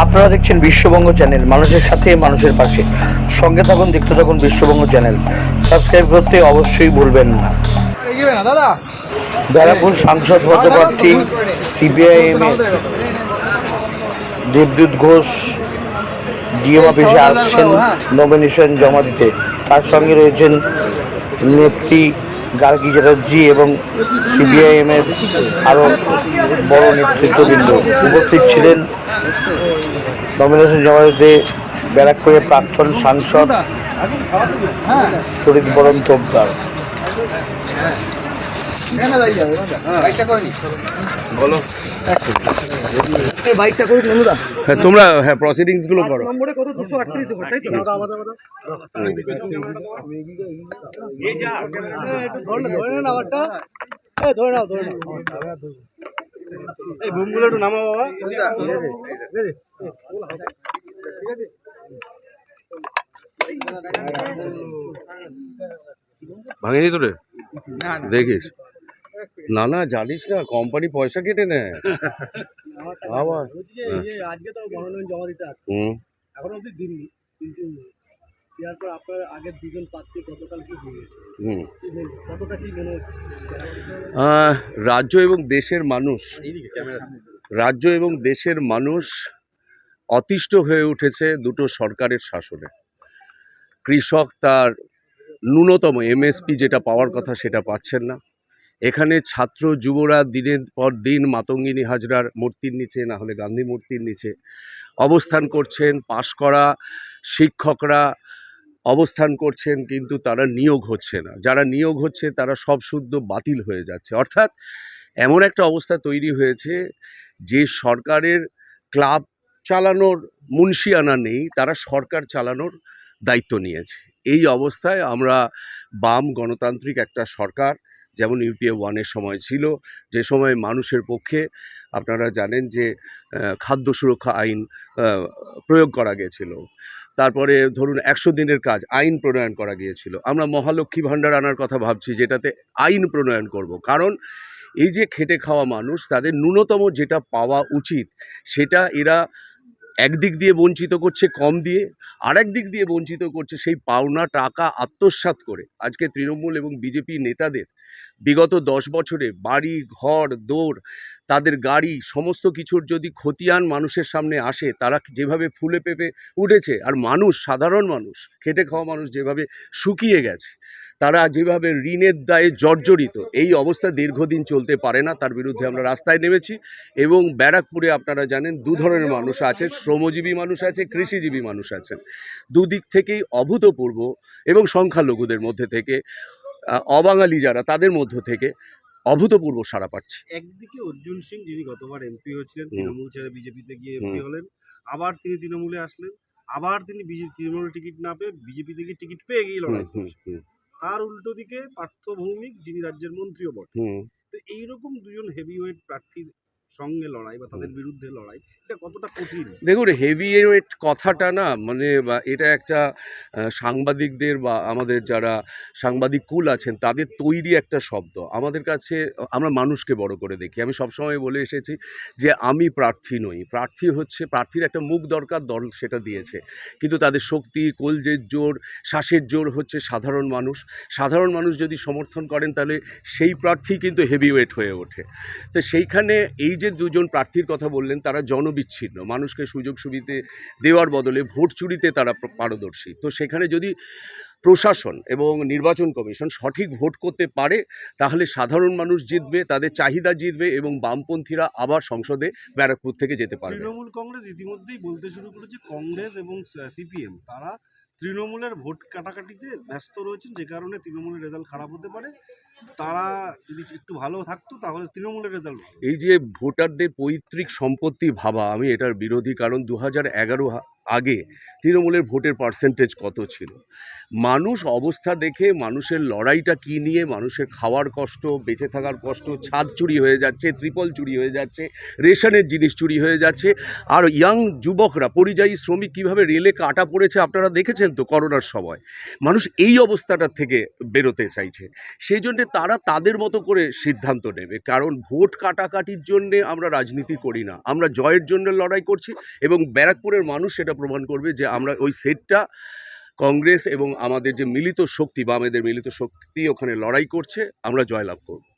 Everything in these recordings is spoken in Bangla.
আপনারা দেখছেন বিশ্ববঙ্গ চ্যানেল, মানুষের সাথে, মানুষের পাশে। সঙ্গে থাকুন, দেখতে থাকুন বিশ্ববঙ্গ চ্যানেল। সাবস্ক্রাইব করতে অবশ্যই ভুলবেন না। দাদা সাংসদ পদপ্রার্থী, সিপিআইএম দেবদূত ঘোষ, ডিএম অফিসে আসছেন নমিনেশন জমা দিতে। তার সঙ্গে রয়েছেন নেত্রী গার্গী চ্যাটার্জি এবং সিপিআইএম এর আরও বড় নেতৃত্ববৃন্দ। উপস্থিত ছিলেন নমিনেশন জমা দিতে ব্যারাকপুরের প্রাক্তন সাংসদ ফরিদ বরণ তোপদার। হ্যাঁ তোমরা হ্যাঁ প্রসিডিংসগুলো করো। নম্বরে কত দুশো আটত্রিশ ঘর তাই তো ধরে নেন আমারটা এ ধরে নাও ধরে নাও। এই বুমগুলো একটু নামা বাবা। ভাঙেনি তোরে? দেখিস। না না জানিস না কোম্পানি পয়সা কেটে নেয় আবার। আজকে তো জমা দিতে হুম। এখন দিননি কিন্তু দেওয়ার পর আপনার আগের দুজন প্রার্থী গতকাল কি হুম। কতটা কি মনে রাজ্য এবং দেশের মানুষ রাজ্য এবং দেশের মানুষ অতিষ্ঠ হয়ে উঠেছে দুটো সরকারের শাসনে। কৃষক তার ন্যূনতম এমএসপি যেটা পাওয়ার কথা সেটা পাচ্ছেন না। এখানে ছাত্র যুবরা দিনের পর দিন মাতঙ্গিনী হাজরার মূর্তির নিচে না হলে গান্ধী মূর্তির নিচে অবস্থান করছেন। পাশ করা শিক্ষকরা অবস্থান করছেন, কিন্তু তারা নিয়োগ হচ্ছে না। যারা নিয়োগ হচ্ছে, তারা সব শুদ্ধ বাতিল হয়ে যাচ্ছে। অর্থাৎ এমন একটা অবস্থা তৈরি হয়েছে যে সরকারের ক্লাব চালানোর মুন্সিয়ানা নেই, তারা সরকার চালানোর দায়িত্ব নিয়েছে। এই অবস্থায় আমরা বাম গণতান্ত্রিক একটা সরকার, যেমন ইউপিএ ওয়ানের সময় ছিল, যে সময় মানুষের পক্ষে আপনারা জানেন যে খাদ্য সুরক্ষা আইন প্রয়োগ করা গেছিল। তারপরে ধরুন একশো দিনের কাজ, আইন প্রণয়ন করা গিয়েছিল। আমরা মহালক্ষ্মী ভাণ্ডার আনার কথা ভাবছি, যেটাতে আইন প্রণয়ন করব। কারণ এই যে খেটে খাওয়া মানুষ, তাদের ন্যূনতম যেটা পাওয়া উচিত, সেটা এরা একদিক দিয়ে বঞ্চিত করছে কম দিয়ে আর দিক দিয়ে বঞ্চিত করছে সেই পাওনা টাকা আত্মসাৎ করে। আজকে তৃণমূল এবং বিজেপি নেতাদের বিগত দশ বছরে বাড়ি, ঘর দৌড় তাদের গাড়ি, সমস্ত কিছুর যদি খতিয়ান মানুষের সামনে আসে, তারা যেভাবে ফুলে পেপে উঠেছে, আর মানুষ, সাধারণ মানুষ, খেটে খাওয়া মানুষ যেভাবে শুকিয়ে গেছে, তারা যেভাবে ঋণের দায়ে জর্জরিত, এই অবস্থা দীর্ঘদিন চলতে পারে না, তার বিরুদ্ধে আমরা রাস্তায় নেমেছি এবং ব্যারাকপুরে আপনারা জানেন দু ধরনের মানুষ আছে শ্রমজীবী মানুষ আছে কৃষিজীবী মানুষ আছেন। দুদিক থেকেই অভূতপূর্ব এবং সংখ্যালঘুদের মধ্যে থেকে অবাঙালি যারা, তাদের মধ্য থেকে অভূতপূর্ব সারা পাচ্ছে। একদিকে অর্জুন সিং যিনি গতবার এমপি হয়েছিলেন তৃণমূল ছেড়ে বিজেপিতে গিয়ে এমপি হলেন আবার তিনি তৃণমূলে আসলেন আবার তিনি তৃণমূল টিকিট না পেয়ে বিজেপি থেকে টিকিট পেয়ে গিয়ে লড়াই তার উল্টো দিকে পার্থ ভৌমিক যিনি রাজ্যের মন্ত্রীও বটে। তো এইরকম দুজন হেভিওয়েট প্রার্থীর সঙ্গে লড়াই বা তাদের বিরুদ্ধে লড়াই এটা কতটা কঠিন? দেখুন হেভি ওয়েট কথাটা না মানে বা এটা একটা সাংবাদিকদের বা আমাদের যারা সাংবাদিক কুল আছেন তাদের তৈরি একটা শব্দ। আমাদের কাছে আমরা মানুষকে বড় করে দেখি। আমি সবসময় বলে এসেছি যে আমি প্রার্থী নই। প্রার্থী হচ্ছে প্রার্থীর একটা মুখ দরকার দল সেটা দিয়েছে। কিন্তু তাদের শক্তি কলজের জোর শ্বাসের জোর হচ্ছে সাধারণ মানুষ। সাধারণ মানুষ যদি সমর্থন করেন তাহলে সেই প্রার্থী কিন্তু হেভি ওয়েট হয়ে ওঠে। তো সেইখানে এই যে দুজন প্রার্থীর কথা বললেন, তারা জনবিচ্ছিন্ন। মানুষকে সুযোগ সুবিধে দেওয়ার বদলে ভোট চুরিতে তারা পারদর্শী। তো সেখানে যদি প্রশাসন এবং নির্বাচন কমিশন সঠিক ভোট করতে পারে, তাহলে সাধারণ মানুষ জিতবে, তাদের চাহিদা জিতবে এবং বামপন্থীরা আবার সংসদে ব্যারাকপুর থেকে যেতে পারবে। তৃণমূল কংগ্রেস ইতিমধ্যেই বলতে শুরু করেছে, কংগ্রেস এবং সিপিএম, তারা তৃণমূলের ভোট কাটাকাটিতে ব্যস্ত রয়েছেন, যে কারণে তৃণমূলের রেজাল্ট খারাপ হতে পারে। তারা যদি একটু ভালো থাকতো, তাহলে তৃণমূলের রেজাল্ট এই যে ভোটারদের পৈতৃক সম্পত্তি ভাবা, আমি এটার বিরোধী কারণ দু হাজার এগারো আগে তৃণমূলের ভোটের পার্সেন্টেজ কত ছিল? মানুষ অবস্থা দেখে মানুষের লড়াইটা কী নিয়ে, মানুষের খাওয়ার কষ্ট, বেঁচে থাকার কষ্ট, ছাদ চুরি হয়ে যাচ্ছে, ত্রিপল চুরি হয়ে যাচ্ছে, রেশনের জিনিস চুরি হয়ে যাচ্ছে, আর ইয়াং যুবকরা, পরিযায়ী শ্রমিক কীভাবে রেলে কাটা পড়েছে আপনারা দেখেছেন তো করোনার সময়? মানুষ এই অবস্থাটার থেকে বেরোতে চাইছে। সেই জন্যে তারা তাদের মতো করে সিদ্ধান্ত নেবে। কারণ ভোট কাটাকাটির জন্যে আমরা রাজনীতি করি না। আমরা জয়ের জন্য লড়াই করছি এবং ব্যারাকপুরের মানুষ সেটা প্রমাণ করবে যে আমরা ওই সেটটা কংগ্রেস এবং আমাদের যে মিলিত শক্তি বা আমাদের মিলিত শক্তি ওখানে লড়াই করছে, আমরা জয়লাভ করব।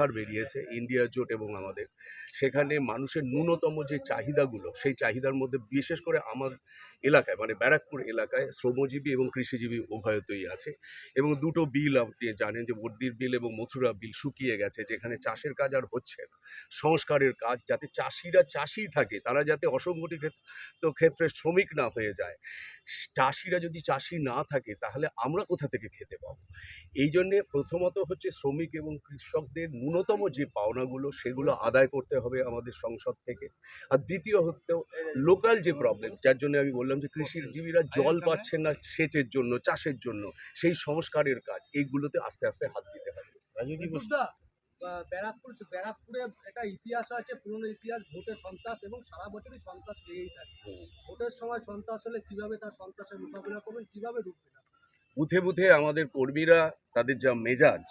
আর বেরিয়েছে ইন্ডিয়া জোট এবং আমাদের। সেখানে মানুষের ন্যূনতম যে চাহিদাগুলো সেই চাহিদার মধ্যে বিশেষ করে আমার এলাকায় মানে ব্যারাকপুর এলাকায় শ্রমজীবী এবং কৃষিজীবী উভয়তই আছে। এবং দুটো বিল আপনি জানেন যে বর্দির বিল এবং মথুরা বিল শুকিয়ে গেছে যেখানে চাষের কাজ আর হচ্ছে না। সংস্কারের কাজ যাতে চাষিরা চাষি থাকে তারা যাতে অসংগঠিত ক্ষেত্রে শ্রমিক না হয়ে যায়। চাষিরা যদি চাষি না থাকে তাহলে আমরা কোথা থেকে খেতে পাবো? এই জন্যে প্রথমত হচ্ছে শ্রমিক এবং কৃষকদের ন্যূনতম যে পাওনাগুলো সেগুলো আদায় করতে হবে আমাদের সংসদ থেকে। আর দ্বিতীয় হচ্ছে লোকাল যে প্রবলেম যার জন্য আমি বললাম যে কৃষিজীবীরা জল পাচ্ছেন না সেচের জন্য চাষের জন্য সেই সংস্কারের কাজ এইগুলোতে আস্তে আস্তে হাত দিতে হবে। ব্যারাকপুর ব্যারাকপুরে একটা ইতিহাস আছে পুরনো ইতিহাস ভোটের সন্ত্রাস এবং সারা বছরই সন্ত্রাস লেগেই থাকে। ভোটের সময় সন্ত্রাস হলে কীভাবে তার সন্ত্রাসের মোকাবিলা করবেন কীভাবে রুখবেন? বুথে বুথে আমাদের কর্মীরা তাদের যা মেজাজ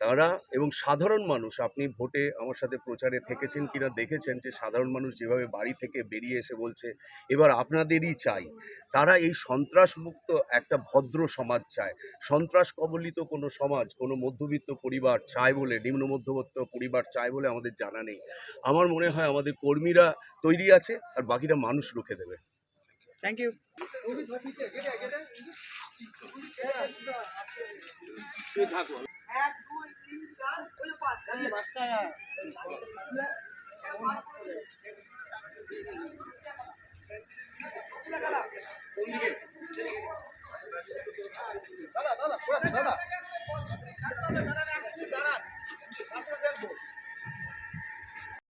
তারা এবং সাধারণ মানুষ আপনি ভোটে আমার সাথে প্রচারে থেকেছেন কিনা দেখেছেন যে সাধারণ মানুষ যেভাবে বাড়ি থেকে বেরিয়ে এসে বলছে এবার আপনাদেরই চাই। তারা এই সন্ত্রাসমুক্ত একটা ভদ্র সমাজ চায়। সন্ত্রাস কবলিত কোনো সমাজ কোনো মধ্যবিত্ত পরিবার চায় বলে নিম্ন মধ্যবিত্ত পরিবার চায় বলে আমাদের জানা নেই। আমার মনে হয় আমাদের কর্মীরা তৈরি আছে আর বাকিটা মানুষ রুখে দেবে। থ্যাংক ইউ এক বাচ্চা